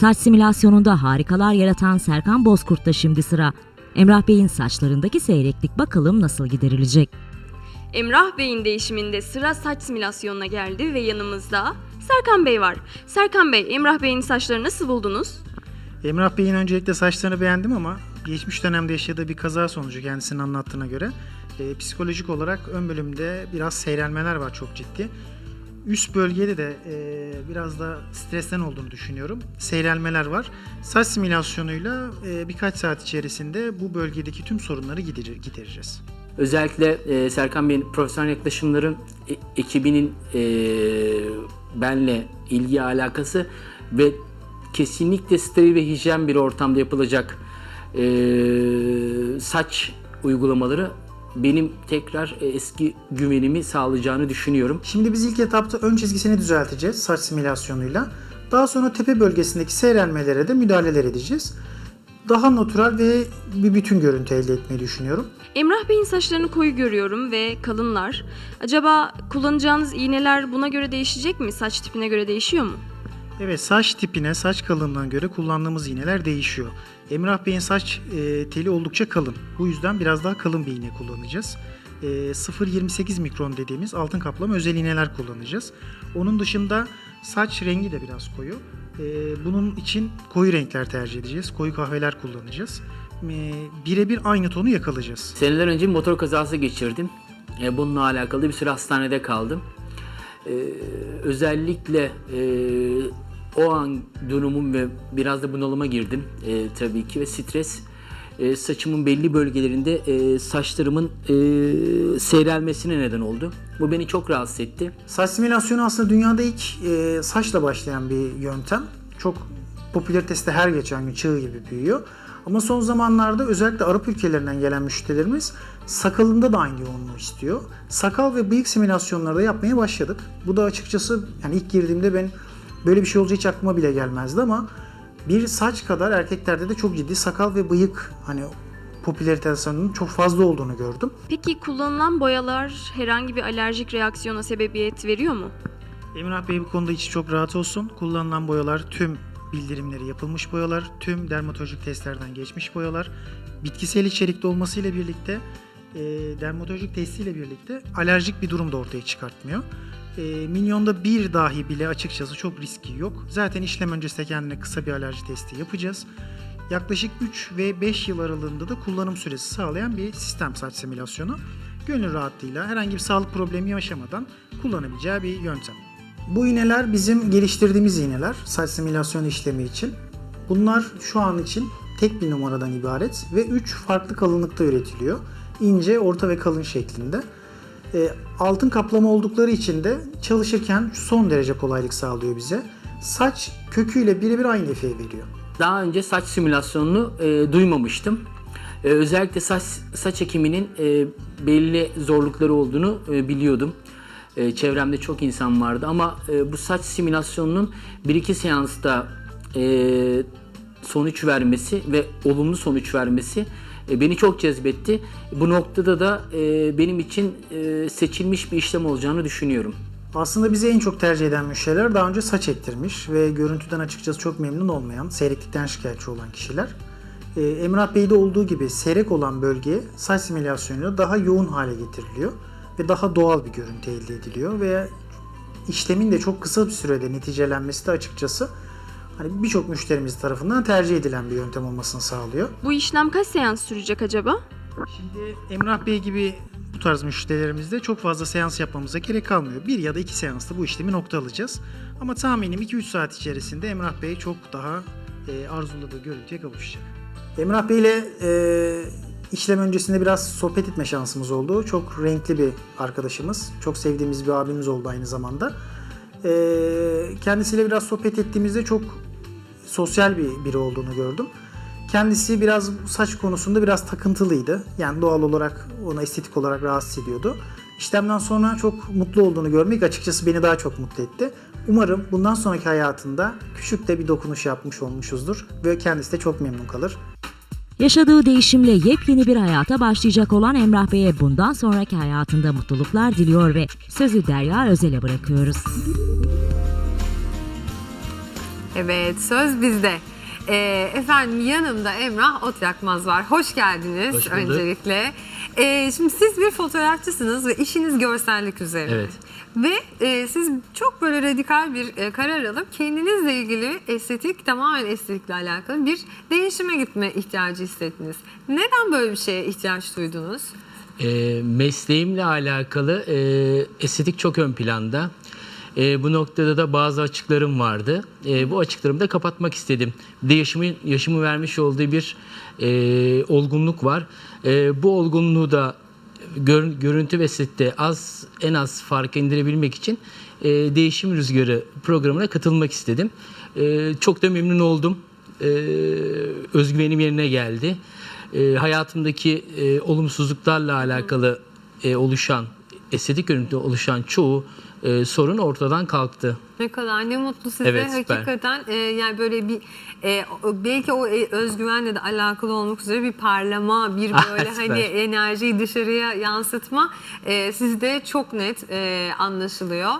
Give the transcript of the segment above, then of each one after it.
Saç simülasyonunda harikalar yaratan Serkan Bozkurt'ta şimdi sıra. Emrah Bey'in saçlarındaki seyreklik bakalım nasıl giderilecek? Emrah Bey'in değişiminde sıra saç simülasyonuna geldi ve yanımızda Serkan Bey var. Serkan Bey, Emrah Bey'in saçlarını nasıl buldunuz? Emrah Bey'in öncelikle saçlarını beğendim ama geçmiş dönemde yaşadığı bir kaza sonucu kendisinin anlattığına göre e, psikolojik olarak ön bölümde biraz seyrelmeler var çok ciddi. Üst bölgede de e, biraz da stresten olduğunu düşünüyorum. Seyrelmeler var. Saç simülasyonuyla e, birkaç saat içerisinde bu bölgedeki tüm sorunları gider- gidereceğiz. Özellikle e, Serkan Bey'in profesyonel yaklaşımların e, ekibinin e, benle ilgi alakası ve kesinlikle steril ve hijyen bir ortamda yapılacak e, saç uygulamaları benim tekrar e, eski güvenimi sağlayacağını düşünüyorum. Şimdi biz ilk etapta ön çizgisini düzelteceğiz saç simülasyonuyla. Daha sonra tepe bölgesindeki seyrelmelere de müdahaleler edeceğiz. Daha natural ve bir bütün görüntü elde etmeyi düşünüyorum. Emrah Bey'in saçlarını koyu görüyorum ve kalınlar. Acaba kullanacağınız iğneler buna göre değişecek mi? Saç tipine göre değişiyor mu? Evet saç tipine, saç kalınlığına göre kullandığımız iğneler değişiyor. Emrah Bey'in saç e, teli oldukça kalın. Bu yüzden biraz daha kalın bir iğne kullanacağız. E, 0.28 mikron dediğimiz altın kaplama özel iğneler kullanacağız. Onun dışında saç rengi de biraz koyu. E, bunun için koyu renkler tercih edeceğiz. Koyu kahveler kullanacağız. E, birebir aynı tonu yakalayacağız. Seneler önce motor kazası geçirdim. E, bununla alakalı bir süre hastanede kaldım. E, özellikle e, o an durumum ve biraz da bunalıma girdim e, tabii ki ve stres e, saçımın belli bölgelerinde e, saçlarımın e, seyrelmesine neden oldu. Bu beni çok rahatsız etti. Saç simülasyonu aslında dünyada ilk e, saçla başlayan bir yöntem. Çok popülaritesi her geçen gün çığ gibi büyüyor. Ama son zamanlarda özellikle Arap ülkelerinden gelen müşterilerimiz sakalında da aynı yoğunluğu istiyor. Sakal ve bıyık simülasyonları da yapmaya başladık. Bu da açıkçası yani ilk girdiğimde ben böyle bir şey olacağı hiç aklıma bile gelmezdi ama bir saç kadar erkeklerde de çok ciddi sakal ve bıyık hani popülaritesinin çok fazla olduğunu gördüm. Peki kullanılan boyalar herhangi bir alerjik reaksiyona sebebiyet veriyor mu? Emrah Bey bu konuda içi çok rahat olsun. Kullanılan boyalar tüm bildirimleri yapılmış boyalar, tüm dermatolojik testlerden geçmiş boyalar. Bitkisel içerikli olmasıyla birlikte, e, dermatolojik testiyle birlikte alerjik bir durum da ortaya çıkartmıyor. E, milyonda bir dahi bile açıkçası çok riski yok. Zaten işlem öncesinde kendine kısa bir alerji testi yapacağız. Yaklaşık 3 ve 5 yıl aralığında da kullanım süresi sağlayan bir sistem saç simülasyonu. Gönül rahatlığıyla herhangi bir sağlık problemi yaşamadan kullanabileceği bir yöntem. Bu iğneler bizim geliştirdiğimiz iğneler saç simülasyon işlemi için. Bunlar şu an için tek bir numaradan ibaret ve 3 farklı kalınlıkta üretiliyor. İnce, orta ve kalın şeklinde. E, altın kaplama oldukları için de çalışırken son derece kolaylık sağlıyor bize. Saç köküyle birebir aynı efeyi veriyor. Daha önce saç simülasyonunu e, duymamıştım. E, özellikle saç saç ekiminin e, belli zorlukları olduğunu e, biliyordum. E, çevremde çok insan vardı ama e, bu saç simülasyonunun bir iki seansta e, sonuç vermesi ve olumlu sonuç vermesi e, beni çok cezbetti. Bu noktada da e, benim için e, seçilmiş bir işlem olacağını düşünüyorum. Aslında bize en çok tercih eden müşteriler daha önce saç ektirmiş ve görüntüden açıkçası çok memnun olmayan, seyreklikten şikayetçi olan kişiler. Emrah Bey'de olduğu gibi seyrek olan bölgeye saç simülasyonuyla daha yoğun hale getiriliyor ve daha doğal bir görüntü elde ediliyor ve işlemin de çok kısa bir sürede neticelenmesi de açıkçası hani birçok müşterimiz tarafından tercih edilen bir yöntem olmasını sağlıyor. Bu işlem kaç seans sürecek acaba? Şimdi Emrah Bey gibi bu tarz müşterilerimizde çok fazla seans yapmamıza gerek kalmıyor. Bir ya da iki seansta bu işlemi nokta alacağız. Ama tahminim 2-3 saat içerisinde Emrah Bey çok daha e, arzuladığı görüntüye kavuşacak. Emrah Bey ile e, işlem öncesinde biraz sohbet etme şansımız oldu. Çok renkli bir arkadaşımız. Çok sevdiğimiz bir abimiz oldu aynı zamanda. E, kendisiyle biraz sohbet ettiğimizde çok sosyal bir biri olduğunu gördüm. Kendisi biraz saç konusunda biraz takıntılıydı. Yani doğal olarak ona estetik olarak rahatsız ediyordu. İşlemden sonra çok mutlu olduğunu görmek açıkçası beni daha çok mutlu etti. Umarım bundan sonraki hayatında küçük de bir dokunuş yapmış olmuşuzdur ve kendisi de çok memnun kalır. Yaşadığı değişimle yepyeni bir hayata başlayacak olan Emrah Bey'e bundan sonraki hayatında mutluluklar diliyor ve sözü Derya Özel'e bırakıyoruz. Evet, söz bizde. Ee, efendim yanımda Emrah Otyakmaz var. Hoş geldiniz Hoş bulduk. öncelikle. Ee, şimdi siz bir fotoğrafçısınız ve işiniz görsellik üzerine. Evet. Ve e, siz çok böyle radikal bir e, karar alıp kendinizle ilgili estetik, tamamen estetikle alakalı bir değişime gitme ihtiyacı hissettiniz. Neden böyle bir şeye ihtiyaç duydunuz? E, mesleğimle alakalı e, estetik çok ön planda. E, bu noktada da bazı açıklarım vardı. E, bu açıklarımı da kapatmak istedim. Bir de yaşımın, yaşımı vermiş olduğu bir e, olgunluk var. E, bu olgunluğu da gör, görüntü ve sette az en az farka indirebilmek için e, Değişim Rüzgarı programına katılmak istedim. E, çok da memnun oldum. E, özgüvenim yerine geldi. E, hayatımdaki e, olumsuzluklarla alakalı e, oluşan, estetik görüntü oluşan çoğu e, sorun ortadan kalktı. Ne kadar ne mutlu size. Evet, süper. Hakikaten e, yani böyle bir e, belki o e, özgüvenle de alakalı olmak üzere bir parlama, bir böyle hani enerjiyi dışarıya yansıtma e, sizde çok net e, anlaşılıyor.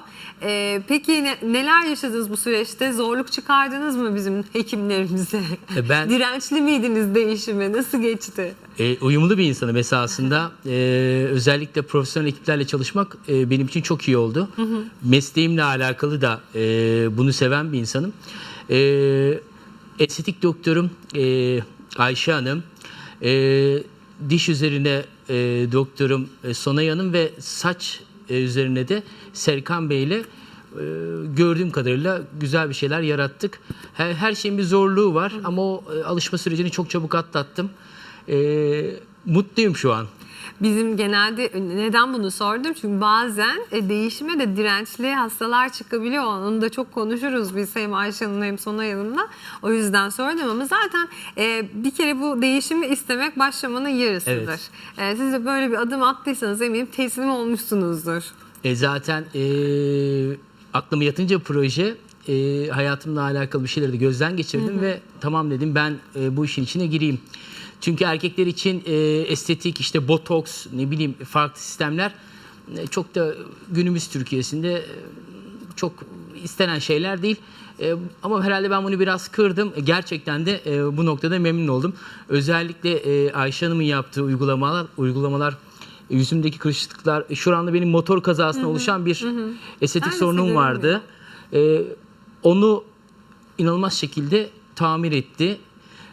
E, peki ne- neler yaşadınız bu süreçte? Zorluk çıkardınız mı bizim hekimlerimize? E, ben- Dirençli miydiniz değişime? Nasıl geçti? E, uyumlu bir insanım esasında. E, özellikle profesyonel ekiplerle çalışmak e, benim için çok iyi oldu. Mesleğimle alakalı da e, bunu seven bir insanım. E, estetik doktorum e, Ayşe Hanım, e, diş üzerine e, doktorum e, Sonay Hanım ve saç e, üzerine de Serkan Bey ile e, gördüğüm kadarıyla güzel bir şeyler yarattık. Her, her şeyin bir zorluğu var ama o e, alışma sürecini çok çabuk atlattım. E, mutluyum şu an. Bizim genelde neden bunu sordum? Çünkü bazen e, değişime de dirençli hastalar çıkabiliyor. Onu da çok konuşuruz biz hem Ayşe Hanım'la hem Sonay Hanım'la. O yüzden sordum ama zaten e, bir kere bu değişimi istemek başlamanın yarısıdır. Evet. E, siz de böyle bir adım attıysanız eminim teslim olmuşsunuzdur. E, zaten e, aklıma yatınca proje e, hayatımla alakalı bir şeyleri de gözden geçirdim ve tamam dedim ben e, bu işin içine gireyim. Çünkü erkekler için e, estetik işte botoks ne bileyim farklı sistemler e, çok da günümüz Türkiye'sinde e, çok istenen şeyler değil. E, ama herhalde ben bunu biraz kırdım. E, gerçekten de e, bu noktada memnun oldum. Özellikle e, Ayşe Hanım'ın yaptığı uygulamalar, uygulamalar e, yüzümdeki kırışıklıklar, e, şu anda benim motor kazasında oluşan bir estetik Aynısı sorunum vardı. E, onu inanılmaz şekilde tamir etti.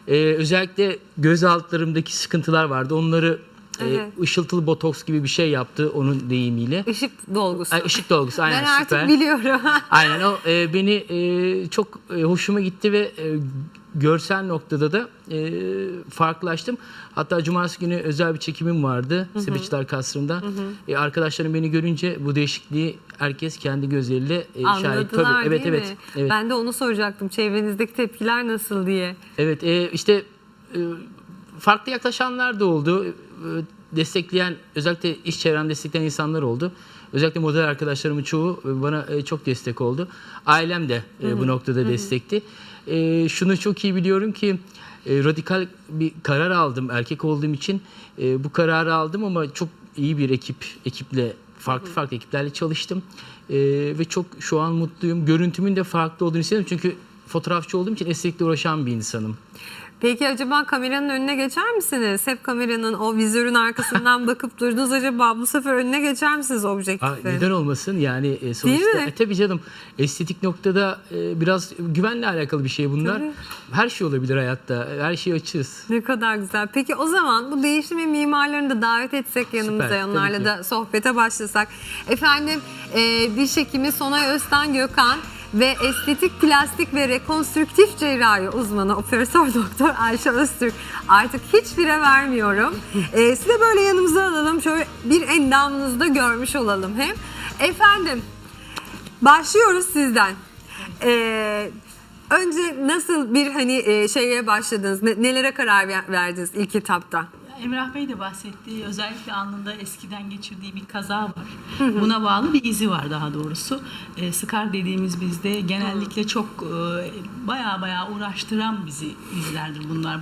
E, özellikle göz altlarımdaki sıkıntılar vardı. Onları e, Evet. ışıltılı botoks gibi bir şey yaptı onun deyimiyle. Işık dolgusu. Ay, ışık dolgusu aynen ben artık süper. biliyorum. Aynen o e, beni e, çok e, hoşuma gitti ve e, görsel noktada da e, farklılaştım. Hatta cumartesi günü özel bir çekimim vardı Sebeçler Kasrı'nda. E, arkadaşlarım beni görünce bu değişikliği herkes kendi gözleriyle e, şahit. Anladılar Tabii, evet değil evet. mi? Evet. Ben de onu soracaktım. Çevrenizdeki tepkiler nasıl diye. Evet e, işte e, farklı yaklaşanlar da oldu. E, destekleyen özellikle iş çevrem destekleyen insanlar oldu. Özellikle model arkadaşlarımın çoğu e, bana e, çok destek oldu. Ailem de e, bu noktada destekti. E, şunu çok iyi biliyorum ki e, radikal bir karar aldım erkek olduğum için. E, bu kararı aldım ama çok iyi bir ekip ekiple farklı farklı ekiplerle çalıştım. E, ve çok şu an mutluyum. Görüntümün de farklı olduğunu hissediyorum çünkü fotoğrafçı olduğum için estetikle uğraşan bir insanım. Peki acaba kameranın önüne geçer misiniz? Hep kameranın o vizörün arkasından bakıp durdunuz. Acaba bu sefer önüne geçer misiniz Aa, objektifin? neden olmasın yani e, sonuçta e, tabii canım estetik noktada e, biraz güvenle alakalı bir şey bunlar. Tabii. Her şey olabilir hayatta. Her şeyi açığız. Ne kadar güzel. Peki o zaman bu değişimin mimarlarını da davet etsek yanımıza. Süper, onlarla da sohbete başlasak. Efendim e, diş hekimi Sonay Öztan Gökhan ve estetik, plastik ve rekonstrüktif cerrahi uzmanı Operatör Doktor Ayşe Öztürk. Artık hiç fire vermiyorum. E, size böyle yanımıza alalım. Şöyle bir endamınızda görmüş olalım hem. Efendim başlıyoruz sizden. E, önce nasıl bir hani e, şeye başladınız? Ne- nelere karar ver- verdiniz ilk etapta? Emrah Bey de bahsettiği özellikle alnında eskiden geçirdiği bir kaza var. Buna bağlı bir izi var daha doğrusu. E, Scar dediğimiz bizde genellikle çok e, baya baya uğraştıran bizi izlerdir bunlar.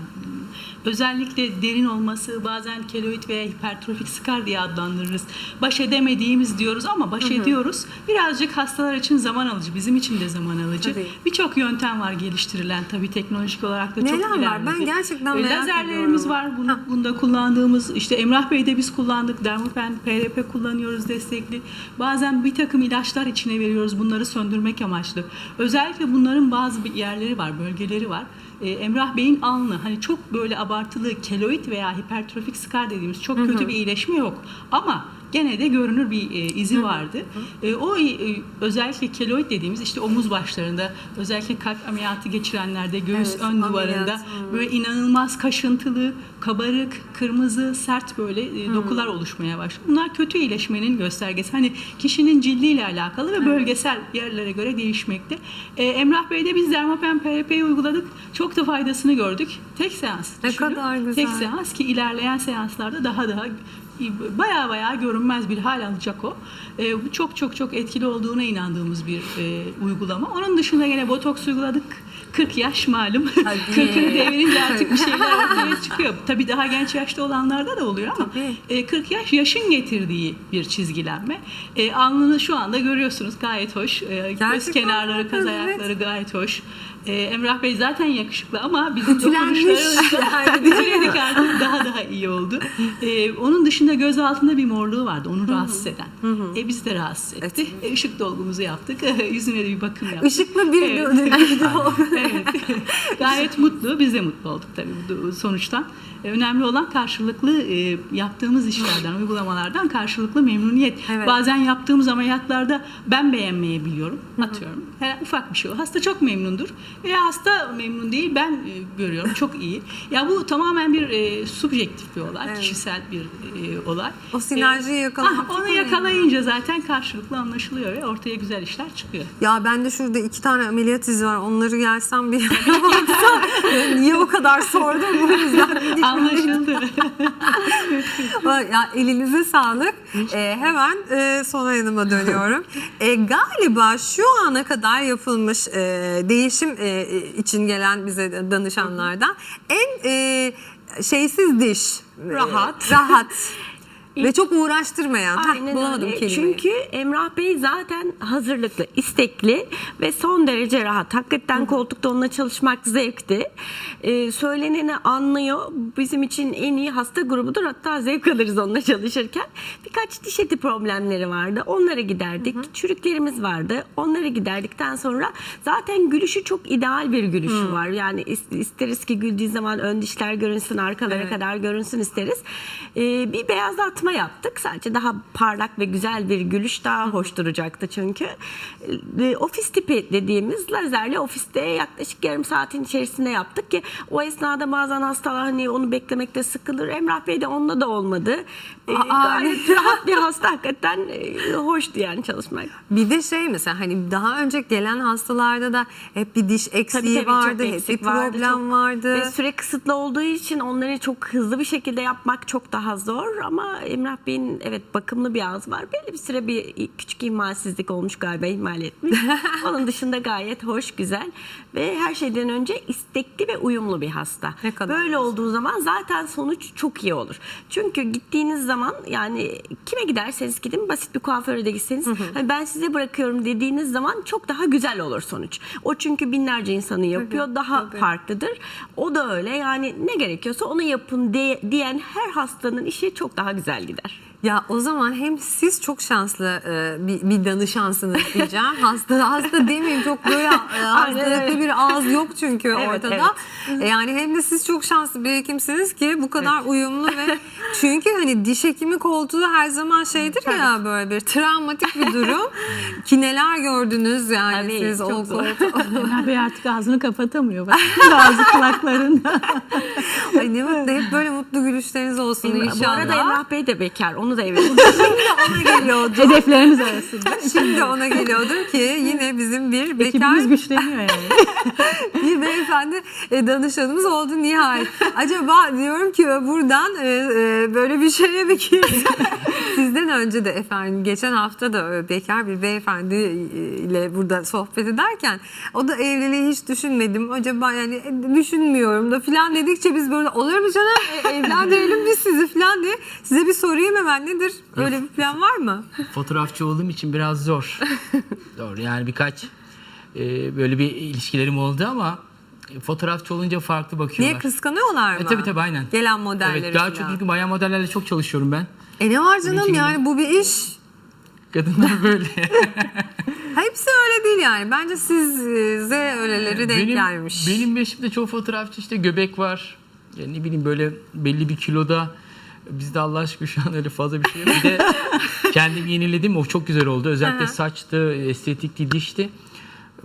Özellikle derin olması bazen keloid veya hipertrofik skar diye adlandırırız. Baş edemediğimiz diyoruz ama baş ediyoruz. Birazcık hastalar için zaman alıcı, bizim için de zaman alıcı. Birçok yöntem var geliştirilen tabii teknolojik olarak da çok Neler var? ilerledi. Ben gerçekten E, merak Lazerlerimiz ediyorum. var. Bunu, bunda kullandığımız işte Emrah Bey'de biz kullandık. Dermopen, PRP kullanıyoruz destekli. Bazen bir takım ilaçlar içine veriyoruz bunları söndürmek amaçlı. Özellikle bunların bazı yerleri var, bölgeleri var. Ee, Emrah Bey'in alnı hani çok böyle abartılı keloid veya hipertrofik skar dediğimiz çok kötü bir iyileşme yok. Ama gene de görünür bir e, izi vardı. E, o e, özellikle keloid dediğimiz işte omuz başlarında özellikle kalp ameliyatı geçirenlerde göğüs Evet, ön ameliyat, duvarında hmm. böyle inanılmaz kaşıntılı, kabarık, kırmızı, sert böyle e, dokular oluşmaya başlıyor. Bunlar kötü iyileşmenin göstergesi. Hani kişinin cildiyle alakalı ve bölgesel yerlere göre değişmekte. E, Emrah Bey'de biz Dermapen PRP'yi uyguladık. Çok da faydasını gördük. Tek seans. Ne düşünün. kadar güzel. Tek seans ki ilerleyen seanslarda daha daha baya baya görünmez bir hal alacak o. E, çok çok çok etkili olduğuna inandığımız bir e, uygulama. Onun dışında yine botoks uyguladık. 40 yaş malum. Tabii. 40'ını devirince artık bir şeyler ortaya çıkıyor. Tabii daha genç yaşta olanlarda da oluyor ama e, 40 yaş yaşın getirdiği bir çizgilenme. E, alnını şu anda görüyorsunuz gayet hoş. E, göz kenarları, kaz evet. ayakları gayet hoş. E, Emrah Bey zaten yakışıklı ama bizim Ütülenmiş. dokunuşları ütüledik artık daha iyi oldu. E, onun dışında göz altında bir morluğu vardı onu rahatsız eden. E, bizi de rahatsız etti. E, ışık dolgumuzu yaptık. Yüzüne de bir bakım yaptık. Işıklı bir Evet. evet. Gayet mutlu. Biz de mutlu olduk tabii bu sonuçtan. E, Önemli olan karşılıklı e, yaptığımız işlerden, uygulamalardan karşılıklı memnuniyet. Evet. Bazen yaptığımız ameliyatlarda ben beğenmeyebiliyorum. Atıyorum. Her, ufak bir şey o. Hasta çok memnundur. Veya hasta memnun değil. Ben e, görüyorum. Çok iyi. Ya bu tamamen bir e, subjektif bir olay. Evet. Kişisel bir e, olay. O sinerjiyi E, yakalamak ah, Onu yakalayınca zaten karşılıklı anlaşılıyor ve ortaya güzel işler çıkıyor. Ya ben de şurada iki tane ameliyat izi var. Onları gelsem bir baksam. Niye o kadar sordum bu yüzden. Anlaşıldı. ya elinize sağlık. Ee, hemen e, Sonay Hanım'a dönüyorum. E, galiba şu ana kadar yapılmış e, değişim e, için gelen bize danışanlardan en e, şeysiz diş. e, Rahat. rahat. Ve çok uğraştırmayan. Heh, Aynen bulamadım öyle. kelimeyi. Çünkü Emrah Bey zaten hazırlıklı, istekli ve son derece rahat. Hakikaten koltukta onunla çalışmak zevkti. Ee, söyleneni anlıyor. Bizim için en iyi hasta grubudur. Hatta zevk alırız onunla çalışırken. Birkaç diş eti problemleri vardı. Onları giderdik. Çürüklerimiz vardı. Onları giderdikten sonra zaten gülüşü çok ideal bir gülüşü var. Yani is- isteriz ki güldüğü zaman ön dişler görünsün, arkalara Evet. kadar görünsün isteriz. Ee, bir beyazlatma yaptık. Sadece daha parlak ve güzel bir gülüş daha hoş duracaktı çünkü. Ofis tipi dediğimiz lazerle ofiste yaklaşık yarım saatin içerisinde yaptık ki o esnada bazen hastalar hani onu beklemekte sıkılır. Emrah Bey de onunla da olmadı. Aa, gayet rahat bir hasta hakikaten e, hoştu yani çalışmak. Bir de şey mesela hani daha önce gelen hastalarda da hep bir diş eksiği Tabii tabii vardı, hep bir eksik vardı, problem çok- vardı. Ve süre kısıtlı olduğu için onları çok hızlı bir şekilde yapmak çok daha zor ama Emrah Bey'in evet bakımlı bir ağzı var. Belli bir süre bir küçük ihmalsizlik olmuş galiba ihmal etmiş. Onun dışında gayet hoş, güzel ve her şeyden önce istekli ve uyumlu bir hasta. Ne kadar Böyle olduğu zaman zaten sonuç çok iyi olur. Çünkü gittiğiniz zaman yani kime giderseniz gidin basit bir kuaföre de gitseniz hani ben size bırakıyorum dediğiniz zaman çok daha güzel olur sonuç. O çünkü binlerce insanı yapıyor. daha farklıdır. O da öyle yani ne gerekiyorsa onu yapın de- diyen her hastanın işi çok daha güzel gider. Ya o zaman hem siz çok şanslı e, bir, bir danışansınız diyeceğim. hasta hasta demeyeyim çok böyle e, hastalıklı bir ağız yok çünkü Evet, ortada. E, yani hem de siz çok şanslı bir hekimsiniz ki bu kadar uyumlu ve çünkü hani diş hekimi koltuğu her zaman şeydir ya böyle bir travmatik bir durum. ki neler gördünüz yani Tabii, siz o koltuğu. Emrah Bey artık ağzını kapatamıyor. Bak, ağzı kulaklarında. Ay ne mutlu hep böyle mutlu gülüşleriniz olsun Bu inşallah. arada Emrah Bey de bekar. Onu da evet. ona geliyordu. Hedeflerimiz arasında. Şimdi ona geliyordur ki yine bizim bir bekar Ekibimiz güçleniyor yani. bir beyefendi beyefendi e, danışanımız oldu nihayet. Acaba diyorum ki buradan e, e, böyle bir şeye mi girdi? Sizden önce de efendim geçen hafta da e, bekar bir beyefendi e, ile burada sohbet ederken o da evliliği hiç düşünmedim. Acaba yani e, düşünmüyorum da filan dedikçe biz böyle olur mu canım E, evlendirelim biz sizi filan diye size bir sorayım hemen nedir? Öyle bir plan var mı? Fotoğrafçı olduğum için biraz zor. zor yani birkaç e, böyle bir ilişkilerim oldu ama e, fotoğrafçı olunca farklı bakıyorlar. Niye kıskanıyorlar mı? E, tabii tabii aynen. Gelen modelleri Evet daha çok çünkü bayan modellerle çok çalışıyorum ben. E ne var canım Benimki yani bu bir iş. Kadınlar böyle. Hepsi öyle değil yani. Bence size öyleleri denk benim, gelmiş. Benim eşimde çoğu fotoğrafçı işte göbek var. Ya ne bileyim böyle belli bir kiloda. Bizde Allah aşkına şu an öyle fazla bir şey yok. Bir de kendim yeniledim. O çok güzel oldu. Özellikle saçtı, estetikti, dişti.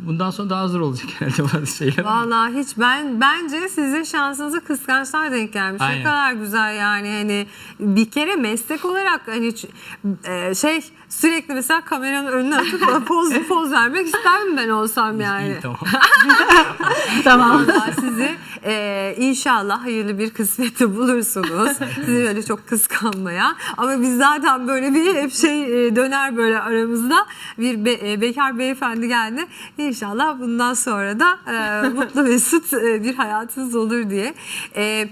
Bundan sonra daha zor olacak herhalde bazı şeyler. Vallahi hiç ben bence sizin şansınıza kıskançlar denk gelmiş. Ne Aynen. kadar güzel yani hani bir kere meslek olarak hani e, şey sürekli mesela kameranın önüne atıp poz poz vermek isterdim ben olsam yani. İyi, tamam. Tamam. Vallahi sizi e, inşallah hayırlı bir kısmette bulursunuz. Sizi böyle çok kıskanmaya. Ama biz zaten böyle bir hep şey e, döner böyle aramızda. Bir be- e, bekar beyefendi geldi. İnşallah bundan sonra da e, mutlu mesut e, bir hayatınız olur diye. E,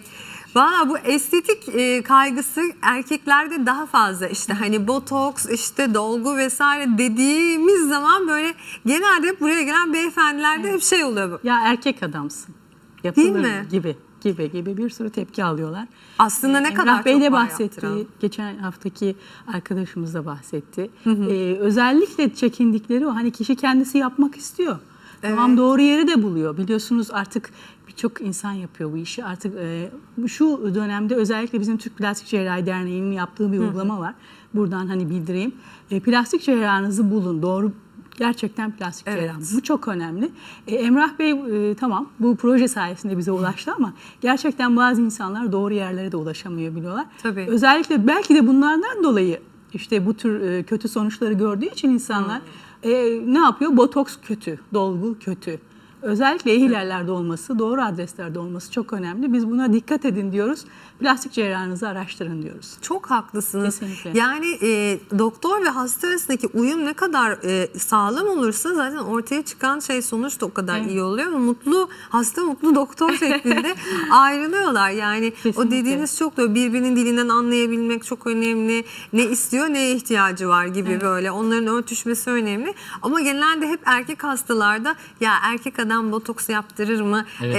Valla bu estetik e, kaygısı erkeklerde daha fazla işte hani botoks işte dolgu vesaire dediğimiz zaman böyle genelde hep buraya gelen beyefendilerde hep şey oluyor Ya erkek adamsın. Yapılır mi? gibi gibi gibi bir sürü tepki alıyorlar. Aslında ne Emrah kadar Bey de bahsetti. yaptıran. Geçen haftaki arkadaşımız da bahsetti. Ee, özellikle çekindikleri o hani kişi kendisi yapmak istiyor. Tamam doğru yeri de buluyor. Biliyorsunuz artık birçok insan yapıyor bu işi. Artık e, şu dönemde özellikle bizim Türk Plastik Cerrahi Derneği'nin yaptığı bir uygulama var. Buradan hani bildireyim. E, plastik cerrahınızı bulun. Doğru Gerçekten plastik Evet. cerrah. Bu çok önemli. E, Emrah Bey e, tamam bu proje sayesinde bize ulaştı ama gerçekten bazı insanlar doğru yerlere de ulaşamıyor biliyorlar. Tabii. Özellikle belki de bunlardan dolayı işte bu tür e, kötü sonuçları gördüğü için insanlar Hmm. e, ne yapıyor? Botoks kötü, dolgu kötü. Özellikle iyi yerlerde olması, doğru adreslerde olması çok önemli. Biz buna dikkat edin diyoruz. Plastik cerrahınızı araştırın diyoruz. Çok haklısınız. Kesinlikle. Yani e, doktor ve hasta arasındaki uyum ne kadar e, sağlam olursa zaten ortaya çıkan şey sonuç da o kadar Evet. iyi oluyor. Ama mutlu hasta mutlu doktor şeklinde ayrılıyorlar. Yani o Kesinlikle. dediğiniz çok doğru. Birbirinin dilinden anlayabilmek çok önemli. Ne istiyor, neye ihtiyacı var gibi böyle. Onların örtüşmesi önemli. Ama genelde hep erkek hastalarda ya erkek adam botoks yaptırır mı Evet.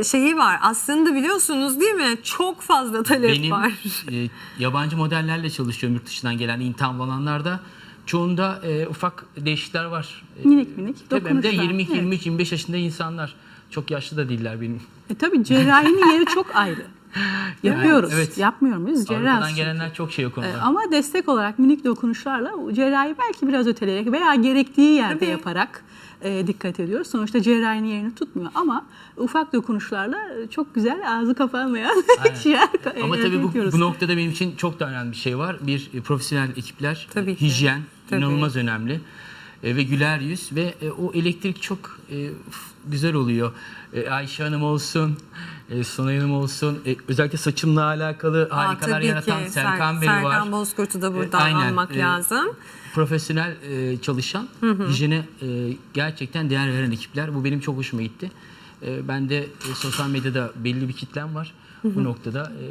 e, şeyi var. Aslında biliyorsunuz değil mi? Çok fazla talep Benim var. e, yabancı modellerle çalışıyorum yurt dışından gelen imtihan alanlarda. Çoğunda e, ufak değişiklikler var. E, Minik minik Tabii de dokunuşlar. 20, Evet. 23, 25 yaşında insanlar. Çok yaşlı da değiller benim. E tabii cerrahinin yeri çok ayrı. Yapıyoruz. evet. Yapmıyor muyuz? Cerrahız gelenler çok şey o konuda. E, Ama destek olarak minik dokunuşlarla cerrahi belki biraz öteleyerek veya gerektiği yerde Tabii. yaparak e, dikkat ediyoruz. Sonuçta cerrahinin yerini tutmuyor ama ufak dokunuşlarla çok güzel ağzı kapanmayan şeyler Ama elde tabii bu, bu noktada benim için çok da önemli bir şey var. Bir e, profesyonel ekipler, Tabii ki. hijyen Tabii. inanılmaz önemli. E, ve güler yüz ve e, o elektrik çok e, güzel oluyor. E, Ayşe Hanım olsun, e, Sonay Hanım olsun, e, özellikle saçımla alakalı Aa, harikalar yaratan ki. Serkan Ser- Bey var. Serkan Bozkurt'u da buradan E, aynen. almak E, lazım. Profesyonel e, çalışan, hijyene e, gerçekten değer veren ekipler. Bu benim çok hoşuma gitti. E, ben de e, sosyal medyada belli bir kitlem var. Bu noktada e,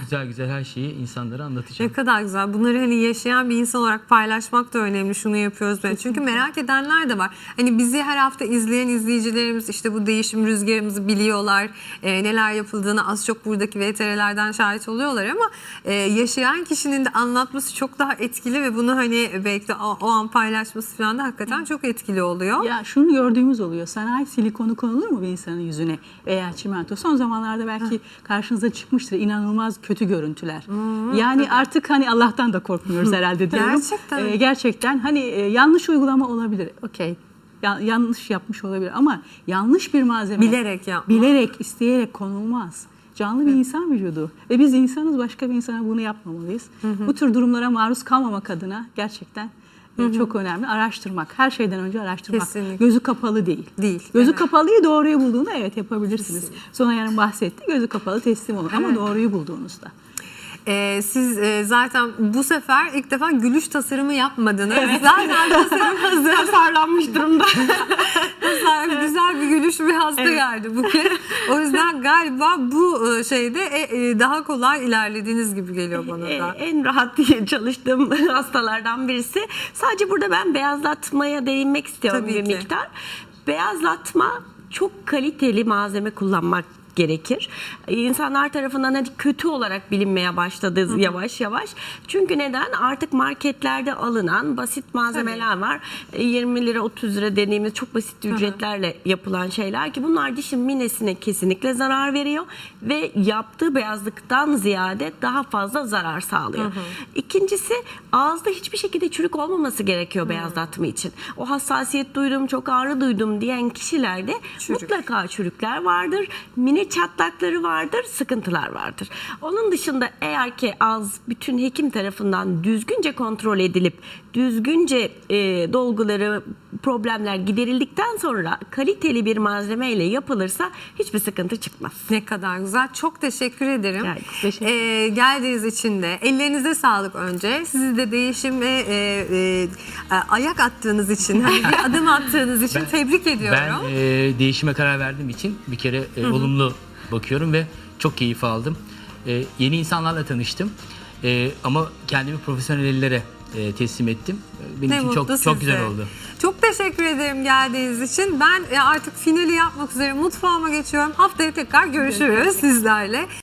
güzel güzel her şeyi insanlara anlatacağım. Ne kadar güzel. Bunları hani yaşayan bir insan olarak paylaşmak da önemli. Şunu yapıyoruz böyle. Çünkü merak edenler de var. Hani bizi her hafta izleyen izleyicilerimiz işte bu değişim rüzgarımızı biliyorlar. Ee, neler yapıldığını az çok buradaki VTR'lerden şahit oluyorlar ama e, yaşayan kişinin de anlatması çok daha etkili ve bunu hani belki de o, o an paylaşması falan da hakikaten çok etkili oluyor. Ya şunu gördüğümüz oluyor. Sanayi silikonu konulur mu bir insanın yüzüne veya çimento? Son zamanlarda belki karşınıza çıkmıştır inanılmaz kötü görüntüler. yani artık hani Allah'tan da korkmuyoruz herhalde diyorum. Gerçekten. Ee, gerçekten hani e, yanlış uygulama olabilir. Okey. Ya- yanlış yapmış olabilir ama yanlış bir malzeme. Bilerek yapmak. Bilerek, isteyerek konulmaz. Canlı bir insan vücudu ve biz insanız başka bir insana bunu yapmamalıyız. Bu tür durumlara maruz kalmamak adına gerçekten e, çok önemli. Araştırmak. Her şeyden önce araştırmak. Kesinlikle. Gözü kapalı değil. Değil, Gözü evet. kapalıyı doğruyu bulduğunda evet yapabilirsiniz. Sonay Hanım bahsetti. Gözü kapalı teslim olun ama doğruyu bulduğunuzda. Ee, siz e, zaten bu sefer ilk defa gülüş tasarımı yapmadınız. Zaten tasarım hazır. Tasarlanmış durumda. Tasarım, güzel bir gülüş bir hasta geldi bu kez. O yüzden galiba bu e, şeyde e, e, daha kolay ilerlediğiniz gibi geliyor bana E, da. en rahat diye çalıştığım hastalardan birisi. Sadece burada ben beyazlatmaya değinmek istiyorum Tabii bir ki. miktar. Beyazlatma çok kaliteli malzeme kullanmak gerekir. E, İnsanlar tarafından hadi kötü olarak bilinmeye başladı yavaş yavaş. Çünkü neden? Artık marketlerde alınan basit malzemeler var. E, 20 lira 30 lira dediğimiz çok basit ücretlerle yapılan şeyler ki bunlar dişin minesine kesinlikle zarar veriyor ve yaptığı beyazlıktan ziyade daha fazla zarar sağlıyor. İkincisi ağızda hiçbir şekilde çürük olmaması gerekiyor beyazlatma için. O hassasiyet duydum, çok ağrı duydum diyen kişilerde mutlaka çürükler vardır. Mine çatlakları vardır, sıkıntılar vardır. Onun dışında eğer ki ağız bütün hekim tarafından düzgünce kontrol edilip düzgünce e, dolguları, problemler giderildikten sonra kaliteli bir malzemeyle yapılırsa hiçbir sıkıntı çıkmaz. Ne kadar güzel. Çok teşekkür ederim. Yani teşekkür Ee, geldiğiniz için de ellerinize sağlık önce. Sizi de değişime e, e, ayak attığınız için, hani bir adım attığınız için tebrik ediyorum. Ben e, değişime karar verdiğim için bir kere e, olumlu bakıyorum ve çok keyif aldım. E, yeni insanlarla tanıştım. E, ama kendimi profesyonel ellere e, teslim ettim. E, Benim Ne için çok çok güzel size. oldu. Çok teşekkür ederim geldiğiniz için. Ben e, artık finali yapmak üzere mutfağıma geçiyorum. Haftaya tekrar görüşürüz sizlerle.